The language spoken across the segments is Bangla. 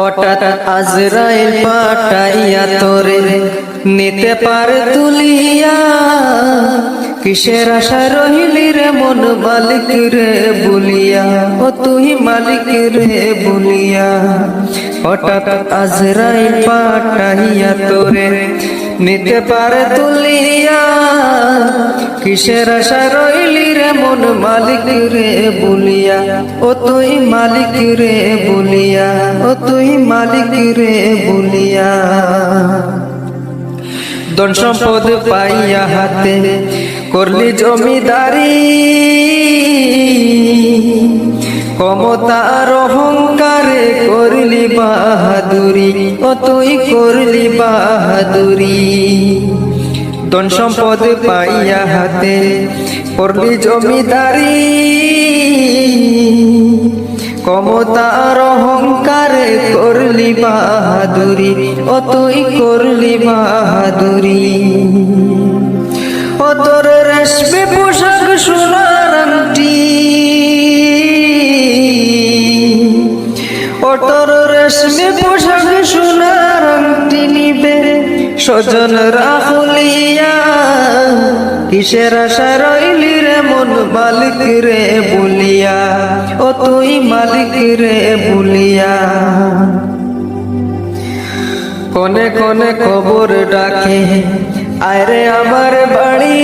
হঠাৎ আজরাইল পাঠাইয়া তোরে নিতে পারে তুলিয়া কিসের আশা রহিলি রে মন মালিক রে বলিয়া? ও তুই মালিক রে বলিয়া। হঠাৎ আজরাইল পাঠাইয়া তোরে নিতে পারে তুলিয়া কিসের আশা রইলি রে মন মালিক রে বলিয়া? ও তুই মালিক রে বলিয়া, ও তুই মালিক রে বলিয়া। ধন সম্পদ পাইয়া হাতে করলি জমিদারি। ক্ষমতার অহংকারে করলি বাহাদুরি, ও তুই করলি বাহাদুরি। ধন সম্পদ পাইয়া হাতে করলি জমিদারি। ক্ষমতার অহংকারে করলি বাহাদুরি ও তুই করলি বাহাদুরি। ও তোর রেশমি পোশাক সোনার আংটি। ও তোর রেশমি পোশাক সোনার আংটি নিবে। সজন রাহুলিয়া, কিসের আশা রইলি রে মন মালিক রে বলিয়া? ও তুই মালিক রে বলিয়া। কোনে কোনে কবর ডাকে আরে আমার বাড়ি।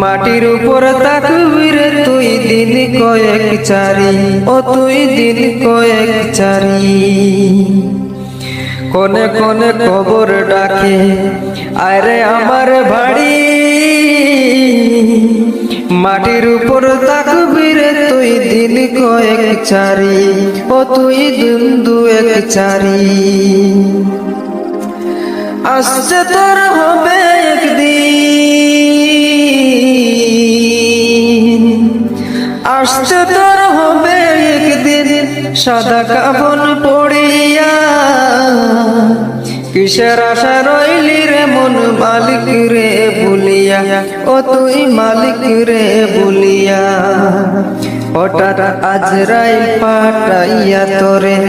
মাটির উপর তাকবি রে তুই দিন কয়েক চারি, ও তুই দিন কয়েক চারি। কোনে কোনে কবর ডাকে, আরে আমার বাড়ি। মাটির উপর তাকবি রে তুই দিন কয়েক চারি, ও তুই দিন দু এক চারি। আসছে তোর হবে একদিন। আসছে তোর হবে একদিন, সাদা কাবন কিসের আশা রইলি রে মন মালিক রে বলিয়া? ও তুই মালিক রে বলিয়া। হঠাৎ আজরাই পাটাইয়া তোরে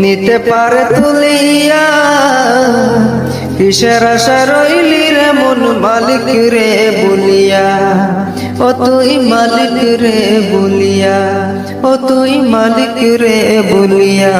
নিতে পারে তুলিয়া। কিসের আশা রইলি রে মন মালিক রে বলিয়া? ও তুই মালিক রে বলিয়া। ও তুই মালিক রে বলিয়া।